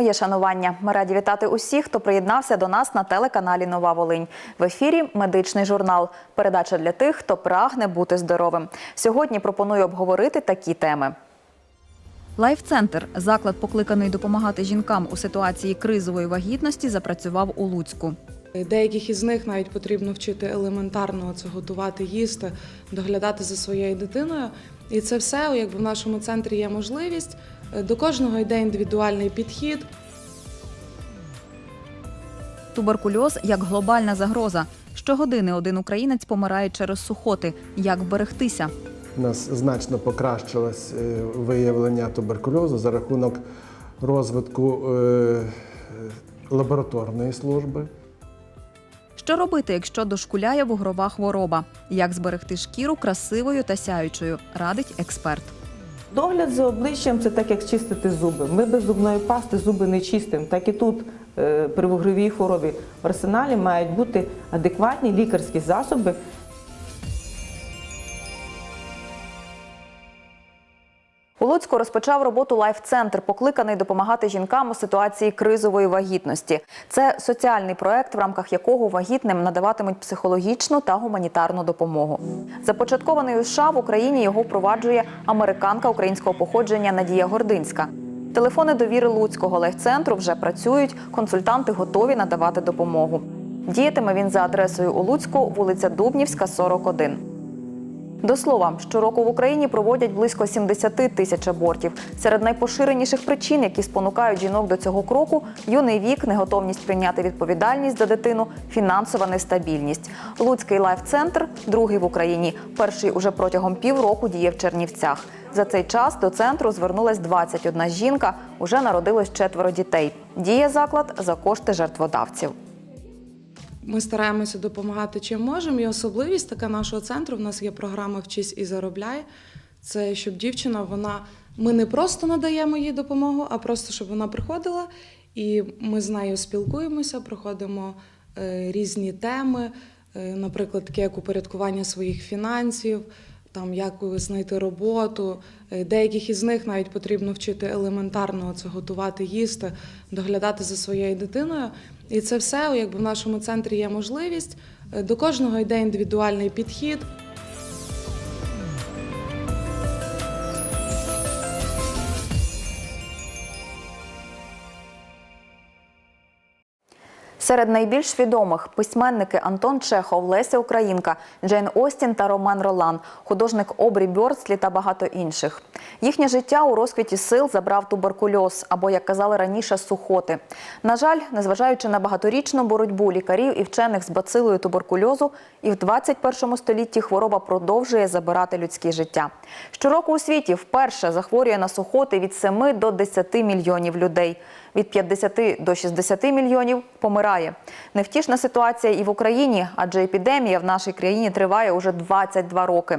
Моє шанування. Ми раді вітати усіх, хто приєднався до нас на телеканалі Нова Волинь. В ефірі медичний журнал. Передача для тих, хто прагне бути здоровим. Сьогодні пропоную обговорити такі теми. Лайфцентр заклад, покликаний допомагати жінкам у ситуації кризової вагітності, запрацював у Луцьку. Деяких із них навіть потрібно вчити елементарно це готувати, їсти, доглядати за своєю дитиною. І це все, якби в нашому центрі є можливість. До кожного йде індивідуальний підхід. Туберкульоз як глобальна загроза. Щогодини один українець помирає через сухоти. Як вберегтися? У нас значно покращилось е, виявлення туберкульозу за рахунок розвитку е, лабораторної служби. Що робити, якщо дошкуляє вугрова хвороба? Як зберегти шкіру красивою та сяючою? Радить експерт. Догляд за обличчям це так, як чистити зуби. Ми без зубної пасти зуби не чистимо. Так і тут е, при вугровій хворобі в арсеналі мають бути адекватні лікарські засоби. Луцьку розпочав роботу лайф-центр, покликаний допомагати жінкам у ситуації кризової вагітності. Це соціальний проект, в рамках якого вагітним надаватимуть психологічну та гуманітарну допомогу. Започаткований у США в Україні його впроваджує американка українського походження Надія Гординська. Телефони довіри Луцького лайф-центру вже працюють. Консультанти готові надавати допомогу. Діятиме він за адресою у Луцьку, вулиця Дубнівська, 41. До слова, щороку в Україні проводять близько 70 тисяч абортів. Серед найпоширеніших причин, які спонукають жінок до цього кроку, юний вік, неготовність прийняти відповідальність за дитину, фінансова нестабільність. Луцький лайф-центр другий в Україні. Перший уже протягом півроку діє в Чернівцях. За цей час до центру звернулась 21 жінка. Уже народилось четверо дітей. Діє заклад за кошти жертводавців. Ми стараємося допомагати чим можемо. І особливість така нашого центру. В нас є програма Вчись і заробляй. Це щоб дівчина, вона ми не просто надаємо їй допомогу, а просто щоб вона приходила, і ми з нею спілкуємося, проходимо е, різні теми, е, наприклад, таке як упорядкування своїх фінансів. Там як знайти роботу, Е, деяких із них навіть потрібно вчити елементарно це готувати, їсти, доглядати за своєю дитиною. І це все, якби в нашому центрі є можливість. Е, До кожного йде індивідуальний підхід. Серед найбільш відомих письменники Антон Чехов, Леся Українка, Джейн Остін та Роман Ролан, художник Обрі Бьордслі та багато інших. Їхнє життя у розквіті сил забрав туберкульоз або, як казали раніше, сухоти. На жаль, незважаючи на багаторічну боротьбу лікарів і вчених з бацилою туберкульозу, і в 21 столітті хвороба продовжує забирати людське життя. Щороку у світі вперше захворює на сухоти від 7 до 10 мільйонів людей. Від 50 до 60 мільйонів помирає. Невтішна ситуація і в Україні, адже епідемія в нашій країні триває уже 22 роки.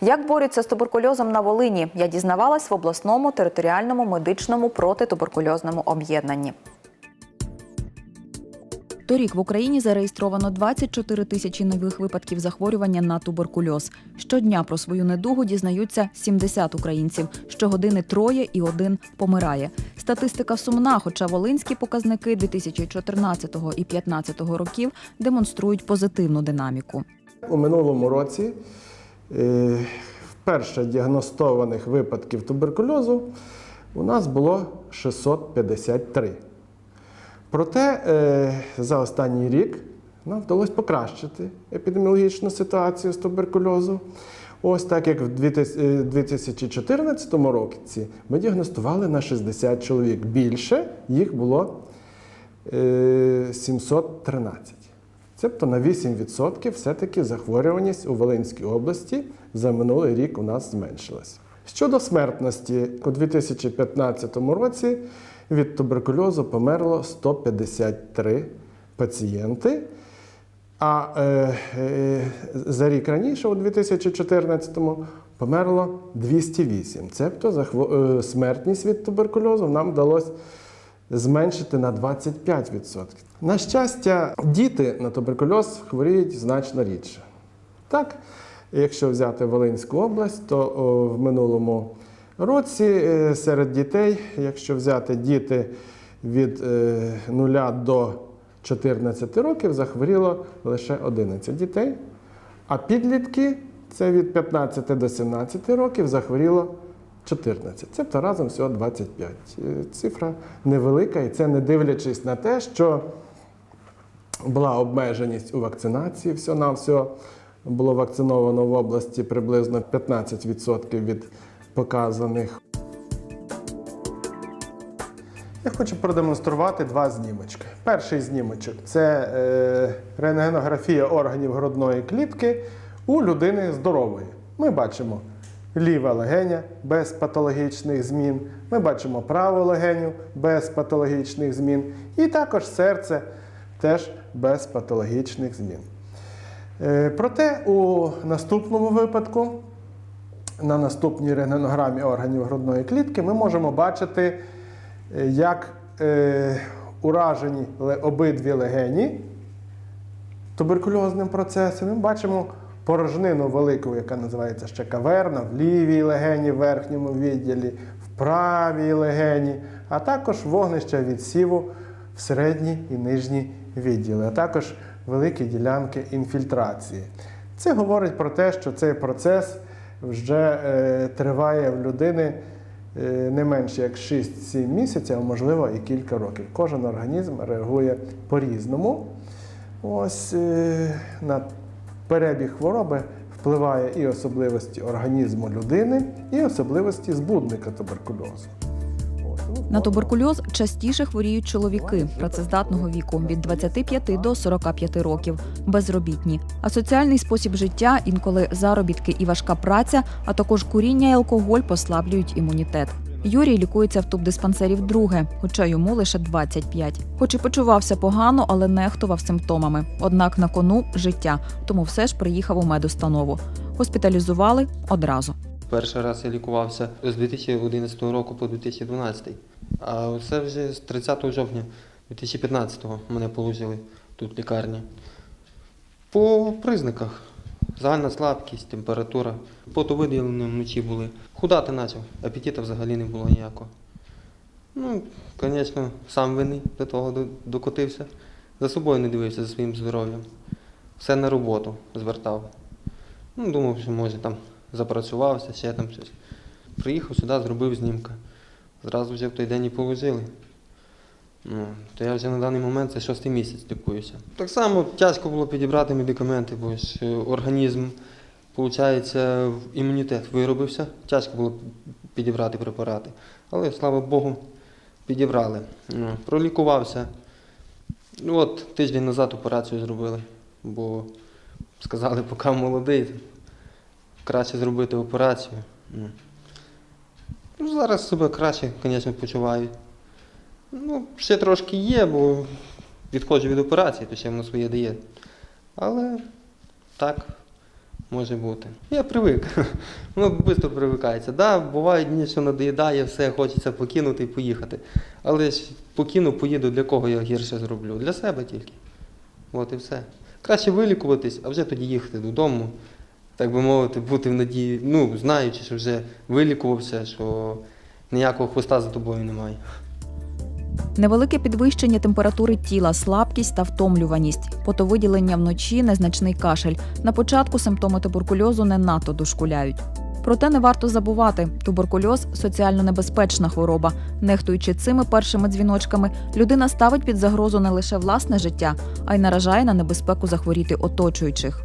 Як борються з туберкульозом на Волині, я дізнавалась в обласному територіальному медичному протитуберкульозному об'єднанні. Торік в Україні зареєстровано 24 тисячі нових випадків захворювання на туберкульоз. Щодня про свою недугу дізнаються 70 українців. Щогодини троє і один помирає. Статистика сумна, хоча волинські показники 2014 і 2015 років демонструють позитивну динаміку. У минулому році е, вперше діагностованих випадків туберкульозу у нас було 653. Проте е, за останній рік нам вдалося покращити епідеміологічну ситуацію з туберкульозу. Ось так як в 2014 році ми діагностували на 60 чоловік. Більше їх було е, 713. Тобто на 8% все-таки захворюваність у Волинській області за минулий рік у нас зменшилася. Щодо смертності, у 2015 році від туберкульозу померло 153 пацієнти. А е, е, за рік раніше, у 2014-му, померло 208. Тобто захво- е, смертність від туберкульозу нам вдалося зменшити на 25%. На щастя, діти на туберкульоз хворіють значно рідше. Так, якщо взяти Волинську область, то о, в минулому році е, серед дітей, якщо взяти діти від е, 0 до 14 років захворіло лише 11 дітей, а підлітки це від 15 до 17 років захворіло 14. Тобто разом всього 25. Е, Цифра невелика, і це не дивлячись на те, що була обмеженість у вакцинації. Всього на всього було вакциновано в області приблизно 15% від показаних. Я хочу продемонструвати два знімочки. Перший знімочок це е, рентгенографія органів грудної клітки у людини здорової. Ми бачимо ліве легеня без патологічних змін. Ми бачимо праву легеню без патологічних змін. І також серце теж без патологічних змін. Е, Проте у наступному випадку, на наступній рентгенограмі органів грудної клітки, ми можемо бачити, е, як е, уражені обидві легені туберкульозним процесом. Ми бачимо порожнину велику, яка називається ще каверна, в лівій легені, в верхньому відділі, в правій легені, а також вогнище відсіву в середній і нижній відділи, а також великі ділянки інфільтрації. Це говорить про те, що цей процес вже е, триває в людини е, не менше як 6-7 місяців, а можливо і кілька років. Кожен організм реагує по-різному. Ось е, на перебіг хвороби впливає і особливості організму людини, і особливості збудника туберкульозу. На туберкульоз частіше хворіють чоловіки працездатного віку від 25 до 45 років, безробітні. А соціальний спосіб життя, інколи заробітки і важка праця, а також куріння і алкоголь послаблюють імунітет. Юрій лікується в тубдиспансері вдруге, хоча йому лише 25. Хоч і почувався погано, але нехтував симптомами. Однак на кону життя, тому все ж приїхав у медустанову. Госпіталізували одразу. Перший раз я лікувався з 2011 року по 2012. А це вже з 30 жовтня 2015-го мене положили тут в лікарні. По признаках. Загальна слабкість, температура, потовиділення вночі були. Худати почав, апетиту взагалі не було ніякого. Ну, звісно, сам винний до того докотився. За собою не дивився за своїм здоров'ям. Все на роботу звертав. Ну, думав, що може там запрацювався, ще там щось. Приїхав сюди, зробив знімка. Зразу в той день і положили. Ну, то я вже на даний момент це шостий місяць лікуюся. Так само тяжко було підібрати медикаменти, бо ж е, організм, виходить, імунітет виробився. Тяжко було підібрати препарати. Але, слава Богу, підібрали. Ну, пролікувався. Ну, От тиждень назад операцію зробили, бо сказали, поки молодий, краще зробити операцію. Ну. Ну, зараз себе краще, звісно, почуваю. Ну, ще трошки є, бо відходжу від операції, то ще воно своє дає. Але так може бути. Я привик. Воно швидко привикається. Да, бувають дні, що надоїдає, все, хочеться покинути і поїхати. Але ж покину, поїду, для кого я гірше зроблю? Для себе тільки. От і все. Краще вилікуватись, а вже тоді їхати додому, так би мовити, бути в надії, ну, знаючи, що вже вилікувався, що ніякого хвоста за тобою немає. Невелике підвищення температури тіла, слабкість та втомлюваність, потовиділення вночі, незначний кашель. На початку симптоми туберкульозу не надто дошкуляють. Проте не варто забувати, туберкульоз соціально небезпечна хвороба. Нехтуючи цими першими дзвіночками, людина ставить під загрозу не лише власне життя, а й наражає на небезпеку захворіти оточуючих.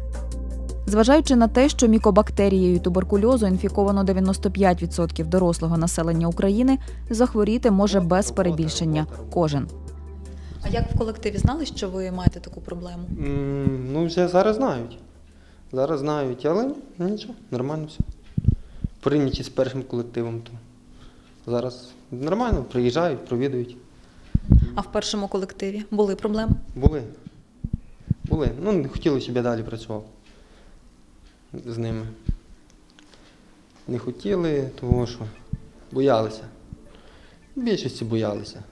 Зважаючи на те, що мікобактерією туберкульозу інфіковано 95% дорослого населення України, захворіти може без перебільшення кожен. А як в колективі знали, що ви маєте таку проблему? Ну, вже зараз знають. Зараз знають, але нічого, нормально все. Прийняті з першим колективом, то зараз нормально, приїжджають, провідують. А в першому колективі були проблеми? Були. Були. Ну, не хотіли, щоб я далі працював з ними. Не хотіли, тому що боялися. Більшості боялися.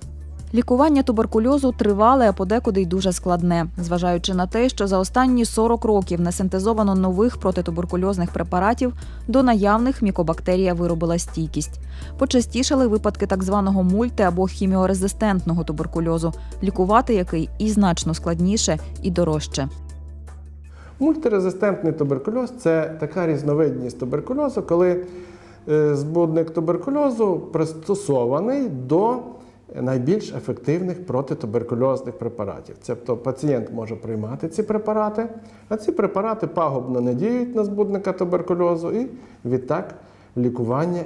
Лікування туберкульозу тривале, а подекуди й дуже складне, зважаючи на те, що за останні 40 років не синтезовано нових протитуберкульозних препаратів, до наявних мікобактерія виробила стійкість. Почастішали випадки так званого мульти або хіміорезистентного туберкульозу, лікувати який і значно складніше, і дорожче. Мультирезистентний туберкульоз це така різновидність туберкульозу, коли е, збудник туберкульозу пристосований до найбільш ефективних протитуберкульозних препаратів. Тобто пацієнт може приймати ці препарати, а ці препарати пагубно не діють на збудника туберкульозу, і відтак лікування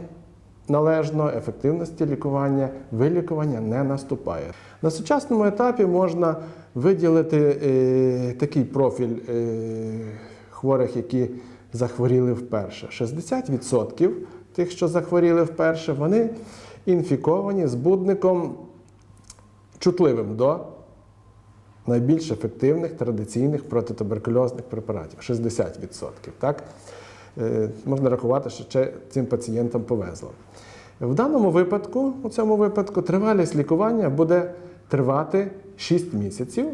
належно, ефективності лікування, вилікування не наступає. На сучасному етапі можна виділити е, такий профіль е, хворих, які захворіли вперше. 60% тих, що захворіли вперше, вони інфіковані збудником чутливим до найбільш ефективних традиційних протитуберкульозних препаратів 60%. Так? Е, Можна рахувати, що ще цим пацієнтам повезло. В даному випадку, у цьому випадку, тривалість лікування буде тривати 6 місяців.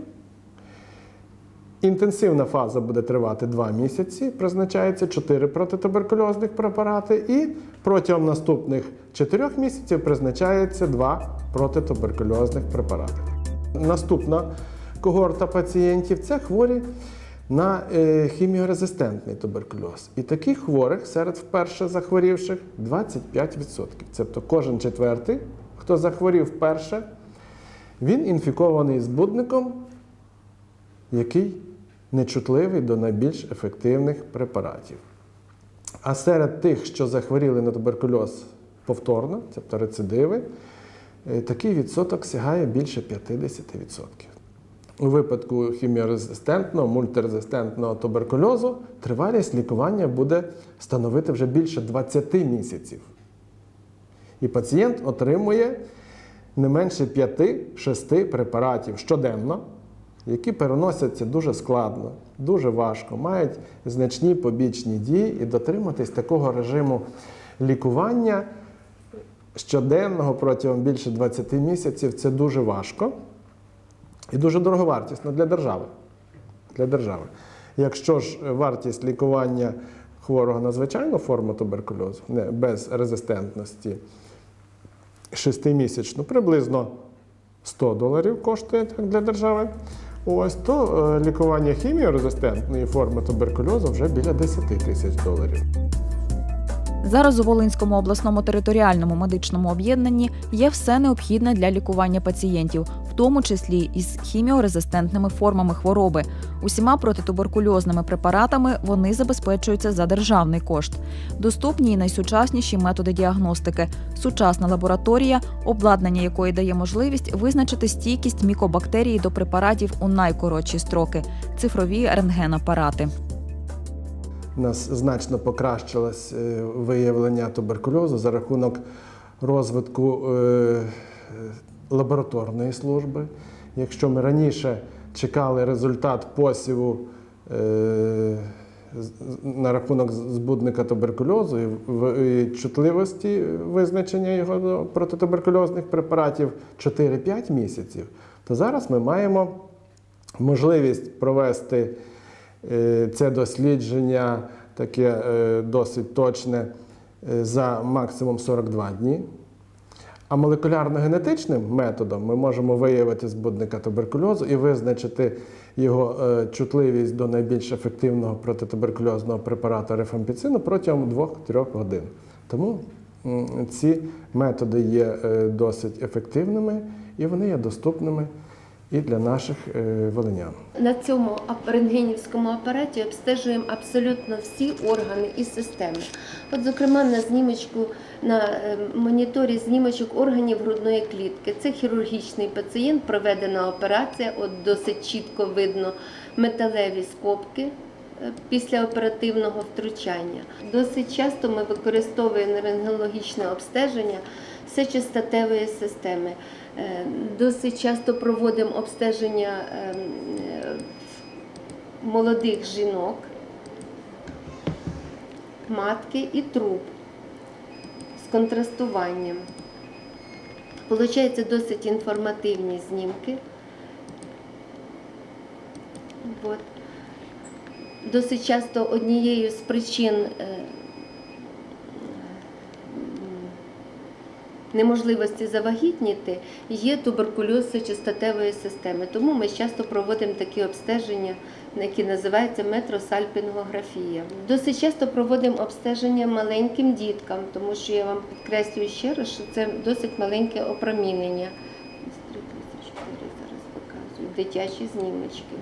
Інтенсивна фаза буде тривати 2 місяці, призначається 4 протитуберкульозних препарати, і протягом наступних 4 місяців призначається 2 протитуберкульозних препарати. Наступна когорта пацієнтів це хворі на е, хіміорезистентний туберкульоз. І таких хворих серед вперше захворівших 25%. Тобто кожен четвертий, хто захворів вперше, він інфікований збудником, який нечутливий до найбільш ефективних препаратів. А серед тих, що захворіли на туберкульоз повторно, тобто рецидиви, е, такий відсоток сягає більше 50%. У випадку хіміорезистентного, мультирезистентного туберкульозу тривалість лікування буде становити вже більше 20 місяців. І пацієнт отримує не менше 5-6 препаратів щоденно, які переносяться дуже складно, дуже важко, мають значні побічні дії, і дотриматись такого режиму лікування щоденного протягом більше 20 місяців це дуже важко і дуже дороговартісно для держави. Для держави. Якщо ж вартість лікування хворого на звичайну форму туберкульозу, не без резистентності, шестимісячну, приблизно 100 доларів коштує так, для держави. Ось то е, лікування хіміорезистентної форми туберкульозу вже біля 10 тисяч доларів. Зараз у Волинському обласному територіальному медичному об'єднанні є все необхідне для лікування пацієнтів, в тому числі із хіміорезистентними формами хвороби. Усіма протитуберкульозними препаратами вони забезпечуються за державний кошт. Доступні й найсучасніші методи діагностики, сучасна лабораторія, обладнання якої дає можливість визначити стійкість мікобактерії до препаратів у найкоротші строки, цифрові рентген-апарати. У нас значно покращилось е, виявлення туберкульозу за рахунок розвитку е, лабораторної служби. Якщо ми раніше чекали результат посіву е, на рахунок збудника туберкульозу і і чутливості визначення його до протитуберкульозних препаратів 4-5 місяців, то зараз ми маємо можливість провести е, це дослідження таке е, досить точне за максимум 42 дні. А молекулярно-генетичним методом ми можемо виявити збудника туберкульозу і визначити його е, чутливість до найбільш ефективного протитуберкульозного препарату рефампіцину протягом 2-3 годин. Тому ці методи є е, досить ефективними і вони є доступними і для наших е, волинян. На цьому рентгенівському апараті обстежуємо абсолютно всі органи і системи. От, зокрема, на знімочку на е, моніторі знімочок органів грудної клітки. Це хірургічний пацієнт, проведена операція. От досить чітко видно металеві скобки. е, Після оперативного втручання досить часто ми використовуємо рентгенологічне обстеження сечостатевої системи. Е, Досить часто проводимо обстеження ем, е, молодих жінок, матки і труб з контрастуванням. Получається досить інформативні знімки. Досить часто однією з причин неможливості завагітніти є туберкульоз сечостатевої системи. Тому ми часто проводимо такі обстеження, які називаються метросальпінгографія. Досить часто проводимо обстеження маленьким діткам, тому що я вам підкреслюю ще раз, що це досить маленьке опромінення. 3004 зараз показую, дитячі знімочки.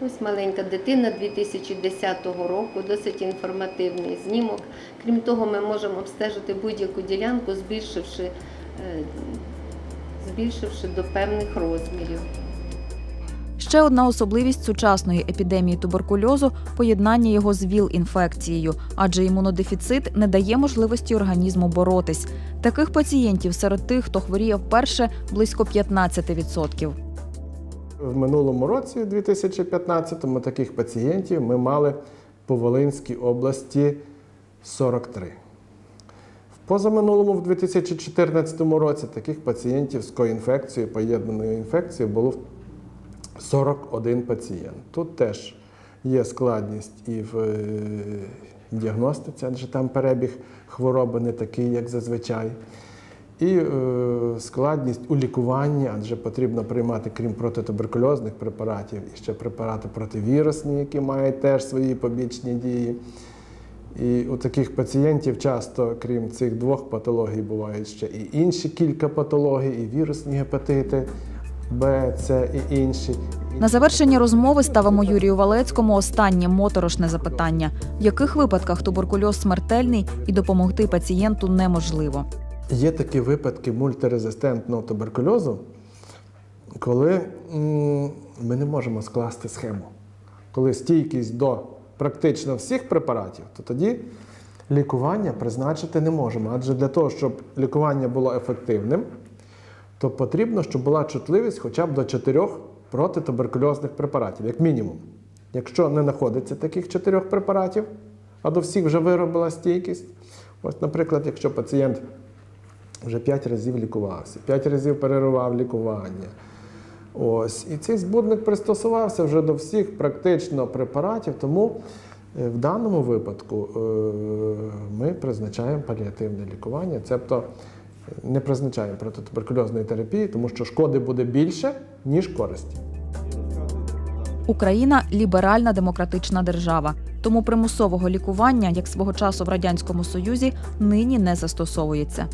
Ось маленька дитина 2010 року, досить інформативний знімок. Крім того, ми можемо обстежити будь-яку ділянку, збільшивши, е, збільшивши до певних розмірів. Ще одна особливість сучасної епідемії туберкульозу поєднання його з ВІЛ-інфекцією, адже імунодефіцит не дає можливості організму боротись. Таких пацієнтів серед тих, хто хворіє вперше, близько 15%. В минулому році, у 2015-му, таких пацієнтів ми мали по Волинській області 43. В позаминулому, в 2014 році, таких пацієнтів з коінфекцією, поєднаною інфекцією було 41 пацієнт. Тут теж є складність і в е, діагностиці, адже там перебіг хвороби не такий, як зазвичай. І е, складність у лікуванні, адже потрібно приймати, крім протитуберкульозних препаратів, і ще препарати противірусні, які мають теж свої побічні дії. І у таких пацієнтів часто, крім цих двох патологій, бувають ще і інші кілька патологій, і вірусні гепатити Б, С і інші. На завершення розмови ставимо Юрію Валецькому останнє моторошне запитання: в яких випадках туберкульоз смертельний і допомогти пацієнту неможливо? Є такі випадки мультирезистентного туберкульозу, коли ми не можемо скласти схему. Коли стійкість до практично всіх препаратів, то тоді лікування призначити не можемо. Адже для того, щоб лікування було ефективним, то потрібно, щоб була чутливість хоча б до чотирьох протитуберкульозних препаратів, як мінімум. Якщо не знаходиться таких чотирьох препаратів, а до всіх вже виробила стійкість. Ось, наприклад, якщо пацієнт вже 5 разів лікувався, 5 разів переривав лікування. Ось. І цей збудник пристосувався вже до всіх практично препаратів, тому е, в даному випадку е, ми призначаємо паліативне лікування, тобто не призначаємо протитуберкульозної терапії, тому що шкоди буде більше, ніж користі. Україна ліберальна демократична держава, тому примусового лікування, як свого часу в радянському союзі, нині не застосовується.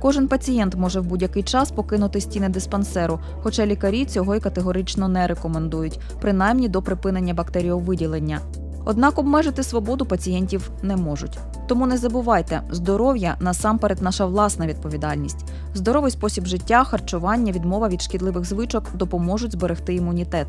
Кожен пацієнт може в будь-який час покинути стіни диспансеру, хоча лікарі цього й категорично не рекомендують, принаймні до припинення бактеріовиділення. Однак обмежити свободу пацієнтів не можуть. Тому не забувайте, здоров'я насамперед наша власна відповідальність. Здоровий спосіб життя, харчування, відмова від шкідливих звичок допоможуть зберегти імунітет.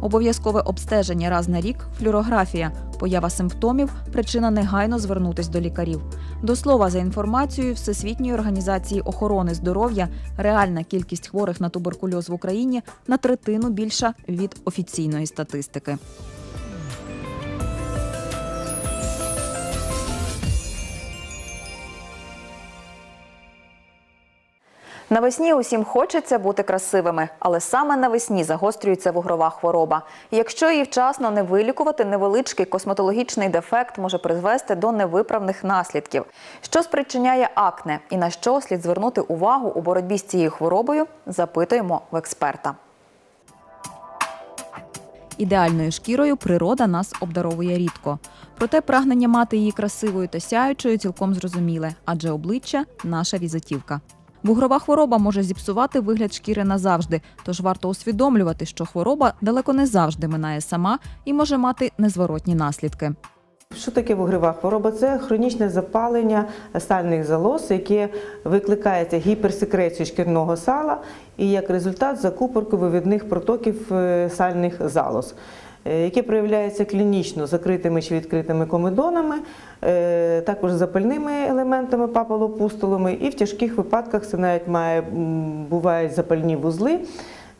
Обов'язкове обстеження раз на рік, флюорографія, поява симптомів, причина негайно звернутись до лікарів. До слова, за інформацією Всесвітньої організації охорони здоров'я, реальна кількість хворих на туберкульоз в Україні на третину більша від офіційної статистики. Навесні усім хочеться бути красивими, але саме навесні загострюється вугрова хвороба. Якщо її вчасно не вилікувати, невеличкий косметологічний дефект може призвести до невиправних наслідків. Що спричиняє акне і на що слід звернути увагу у боротьбі з цією хворобою, запитуємо в експерта. Ідеальною шкірою природа нас обдаровує рідко. Проте прагнення мати її красивою та сяючою цілком зрозуміле, адже обличчя наша візитівка. Вугрова хвороба може зіпсувати вигляд шкіри назавжди, тож варто усвідомлювати, що хвороба далеко не завжди минає сама і може мати незворотні наслідки. Що таке вугрова хвороба? Це хронічне запалення сальних залоз, яке викликається гіперсекрецією шкірного сала і як результат закупорку вивідних протоків е, сальних залоз. Е, Яке проявляється клінічно закритими чи відкритими комедонами, е, також запальними елементами папалопустулами, і в тяжких випадках це навіть має бувають запальні вузли,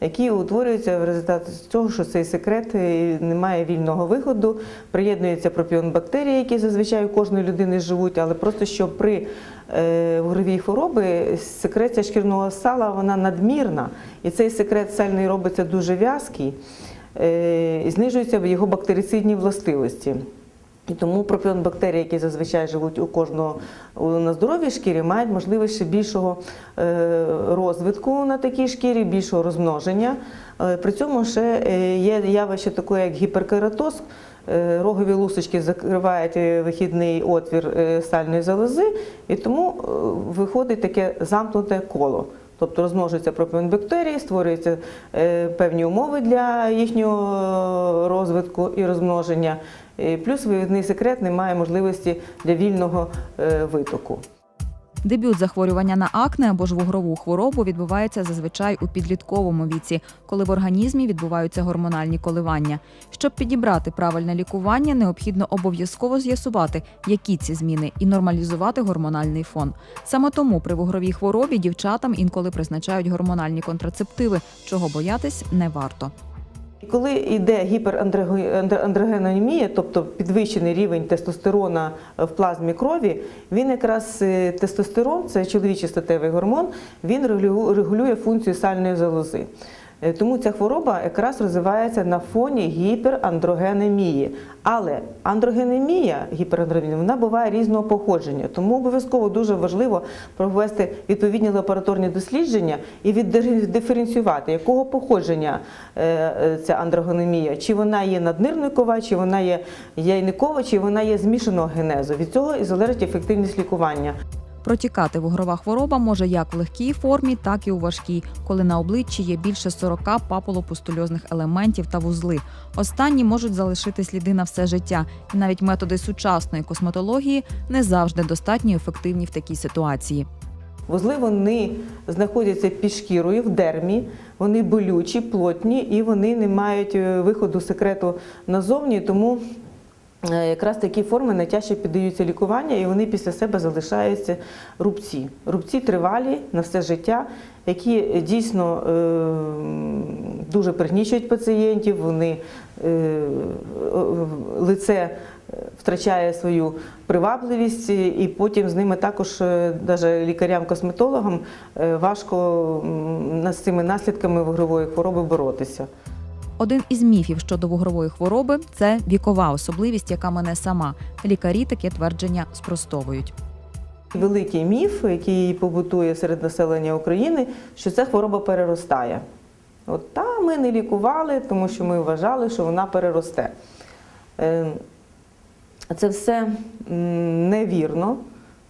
які утворюються в результаті того, що цей секрет е, не має вільного виходу, приєднується пропіон бактерії, які зазвичай у кожної людини живуть, але просто що при е, хвороби секреція шкірного сала вона надмірна, і цей секрет сальний робиться дуже в'язкий, і знижуються його бактерицидні властивості. І тому пропіон-бактерії, які зазвичай живуть у кожного на здоровій шкірі, мають можливість ще більшого е, розвитку на такій шкірі, більшого розмноження. Е, При цьому ще е, є явище таке, як гіперкератоз. Е, Рогові лусочки закривають е, вихідний отвір е, сальної залози, і тому е, виходить таке замкнуте коло. Тобто розмножуються пропіон-бактерії, створюються е, певні умови для їхнього розвитку і розмноження. Плюс вивідний секрет не має можливості для вільного е, витоку. Дебют захворювання на акне або ж вугрову хворобу відбувається зазвичай у підлітковому віці, коли в організмі відбуваються гормональні коливання. Щоб підібрати правильне лікування, необхідно обов'язково з'ясувати, які ці зміни, і нормалізувати гормональний фон. Саме тому при вугровій хворобі дівчатам інколи призначають гормональні контрацептиви, чого боятись не варто. Коли йде гіперандрогенонімія, тобто підвищений рівень тестостерона в плазмі крові, він якраз е, тестостерон, це чоловічий статевий гормон, він регулю- регулює функцію сальної залози. Е, Тому ця хвороба якраз розвивається на фоні гіперандрогенемії. Але андрогенемія, гіперандрогенемія, вона буває різного походження. Тому обов'язково дуже важливо провести відповідні лабораторні дослідження і віддиференціювати, якого походження е, е, ця андрогенемія, чи вона є наднирникова, чи вона є яйникова, чи вона є змішаного генезу. Від цього і залежить ефективність лікування. Протікати вугрова хвороба може як в легкій формі, так і у важкій, коли на обличчі є більше 40 папулопустульозних елементів та вузли. Останні можуть залишити сліди на все життя, і навіть методи сучасної косметології не завжди достатньо ефективні в такій ситуації. Вузли вони знаходяться під шкірою в дермі, вони болючі, плотні і вони не мають е, виходу секрету назовні, тому якраз такі форми найтяжче піддаються лікування і вони після себе залишаються рубці. Рубці тривалі на все життя, які е, дійсно е, дуже пригнічують пацієнтів, вони е, е, лице втрачає свою привабливість, і потім з ними також навіть лікарям-косметологам е, важко з цими наслідками вугрової хвороби боротися. Один із міфів щодо вугрової хвороби це вікова особливість, яка мене сама. Лікарі таке твердження спростовують. Великий міф, який побутує серед населення України, що ця хвороба переростає. От та ми не лікували, тому що ми вважали, що вона переросте. Е, Це все невірно,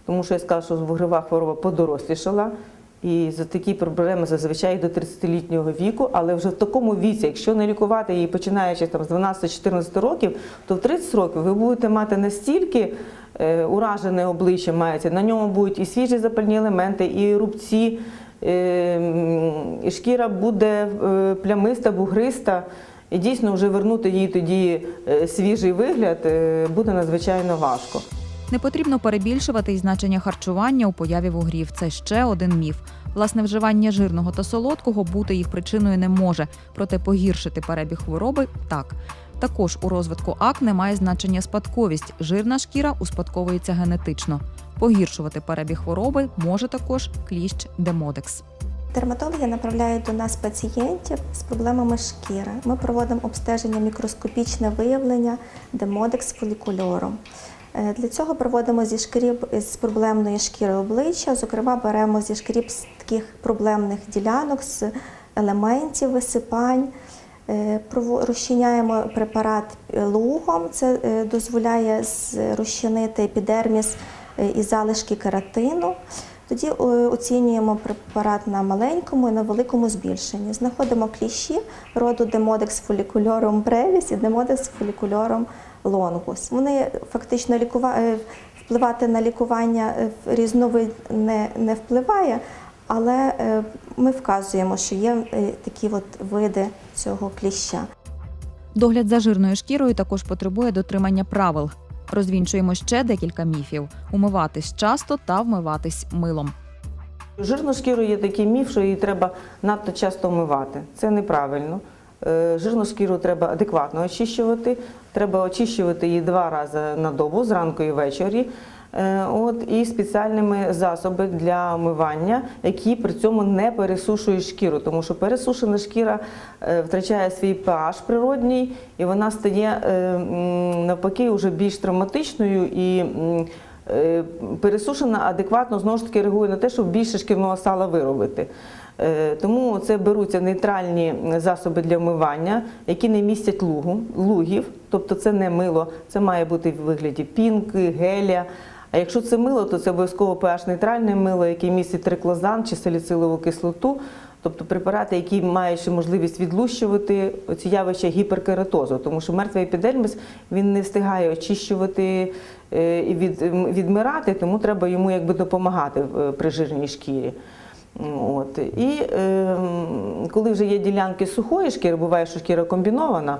тому що я сказала, що вугрова хвороба подорослішала. І за такі проблеми зазвичай до 30-літнього віку, але вже в такому віці, якщо не лікувати її починаючи там, з 12-14 років, то в 30 років ви будете мати настільки е, уражене обличчя, мається, на ньому будуть і свіжі запальні елементи, і рубці, е, і шкіра буде е, плямиста, бугриста. І дійсно вже вернути їй тоді е, свіжий вигляд е, буде надзвичайно важко. Не потрібно перебільшувати і значення харчування у появі вугрів. Це ще один міф. Власне, вживання жирного та солодкого бути їх причиною не може, проте погіршити перебіг хвороби так. Також у розвитку акне має значення спадковість. Жирна шкіра успадковується генетично. Погіршувати перебіг хвороби може також кліщ демодекс. Дерматологи направляють до нас пацієнтів з проблемами шкіри. Ми проводимо обстеження мікроскопічне виявлення демодекс фолікульором. Е, Для цього проводимо зі шкірів з проблемної шкіри обличчя, зокрема, беремо зі шкірів з таких проблемних ділянок, з елементів висипань. Е, Розчиняємо препарат лугом, це е, дозволяє розчинити епідерміс і залишки кератину. Тоді е, оцінюємо препарат на маленькому і на великому збільшенні. Знаходимо кліщі роду Demodex folliculorum brevis і Demodex folliculorum longus. Вони фактично лікува... е, впливати на лікування е, різновид не, не впливає, але ми вказуємо, що є такі от види цього кліща. Догляд за жирною шкірою також потребує дотримання правил. Розвінчуємо ще декілька міфів: умиватись часто та вмиватись милом. Жирну шкіру є такий міф, що її треба надто часто вмивати. Це неправильно. Е, Жирну шкіру треба адекватно очищувати. Треба очищувати її два рази на добу, зранку і ввечері. Е, От, і спеціальними засоби для омивання, які при цьому не пересушують шкіру, тому що пересушена шкіра е, втрачає свій pH природній, і вона стає е, навпаки вже більш травматичною і пересушена адекватно знову ж таки реагує на те, щоб більше шкірного сала виробити. Тому це беруться нейтральні засоби для вмивання, які не містять лугу, лугів, тобто це не мило, це має бути в вигляді пінки, геля. А якщо це мило, то це обов'язково pH-нейтральне мило, яке містить триклозан чи саліцилову кислоту, тобто препарати, які мають ще можливість відлущувати ці явища гіперкератозу, тому що мертвий епідерміс він не встигає очищувати е, і від, відмирати, тому треба йому якби допомагати е, при жирній шкірі. От. І е, коли вже є ділянки сухої шкіри, буває, що шкіра комбінована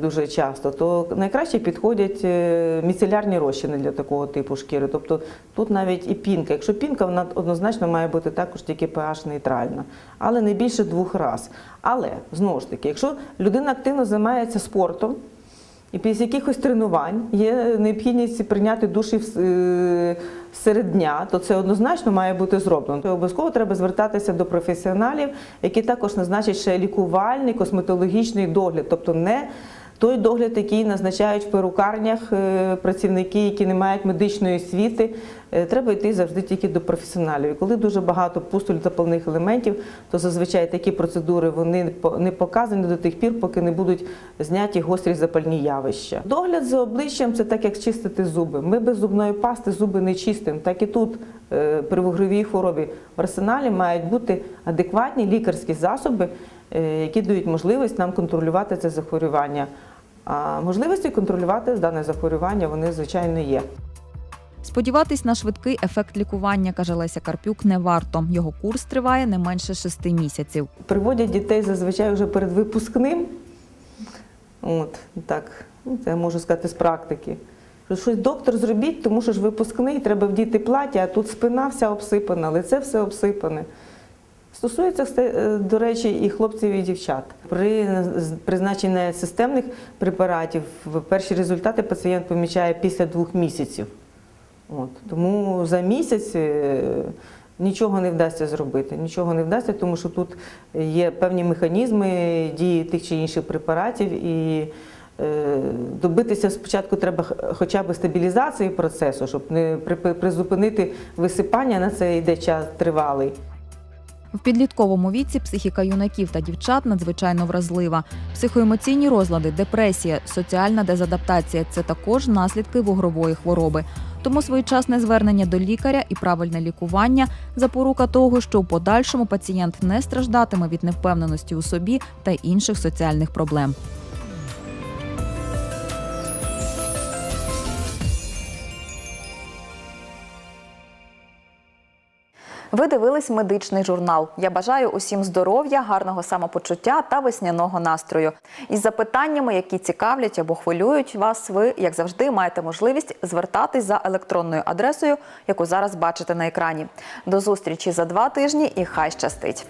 дуже часто, то найкраще підходять е, міцелярні розчини для такого типу шкіри. Тобто тут навіть і пінка. Якщо пінка, вона однозначно має бути також тільки pH нейтральна, але не більше двох раз. Але знову ж таки, якщо людина активно займається спортом, і після якихось тренувань є необхідність прийняти душі е, серед дня, то це однозначно має бути зроблено. Обов'язково треба звертатися до професіоналів, які також назначать ще лікувальний косметологічний догляд, тобто не той догляд, який назначають в перукарнях е, працівники, які не мають медичної освіти. Е, Треба йти завжди тільки до професіоналів. І коли дуже багато пустуль запальних елементів, то зазвичай такі процедури вони не показані до тих пір, поки не будуть зняті гострі запальні явища. Догляд за обличчям це так, як чистити зуби. Ми без зубної пасти зуби не чистимо. Так і тут е, при вугровій хворобі в арсеналі мають бути адекватні лікарські засоби, які дають можливість нам контролювати це захворювання. А можливості контролювати дане захворювання вони звичайно є. Сподіватись на швидкий ефект лікування, каже Леся Карпюк, не варто. Його курс триває не менше шести місяців. Приводять дітей зазвичай вже перед випускним. От так, це я можу сказати з практики. Що щось доктор зробіть, тому що ж випускний, треба вдіти плаття, а тут спина вся обсипана, лице все обсипане. Стосується, е, до речі, і хлопців, і дівчат. При призначенні системних препаратів перші результати пацієнт помічає після двох місяців. От. Тому за місяць е, нічого не вдасться зробити. Нічого не вдасться, тому що тут є певні механізми дії тих чи інших препаратів, і е, добитися спочатку треба хоча б стабілізації процесу, щоб не призупинити висипання, на це йде час тривалий. В підлітковому віці психіка юнаків та дівчат надзвичайно вразлива. Психоемоційні розлади, депресія, соціальна дезадаптація це також наслідки вугрової хвороби. Тому своєчасне звернення до лікаря і правильне лікування запорука того, що в подальшому пацієнт не страждатиме від невпевненості у собі та інших соціальних проблем. Ви дивились медичний журнал. Я бажаю усім здоров'я, гарного самопочуття та весняного настрою. Із запитаннями, які цікавлять або хвилюють вас, ви, як завжди, маєте можливість звертатись за електронною адресою, яку зараз бачите на екрані. До зустрічі за два тижні і хай щастить!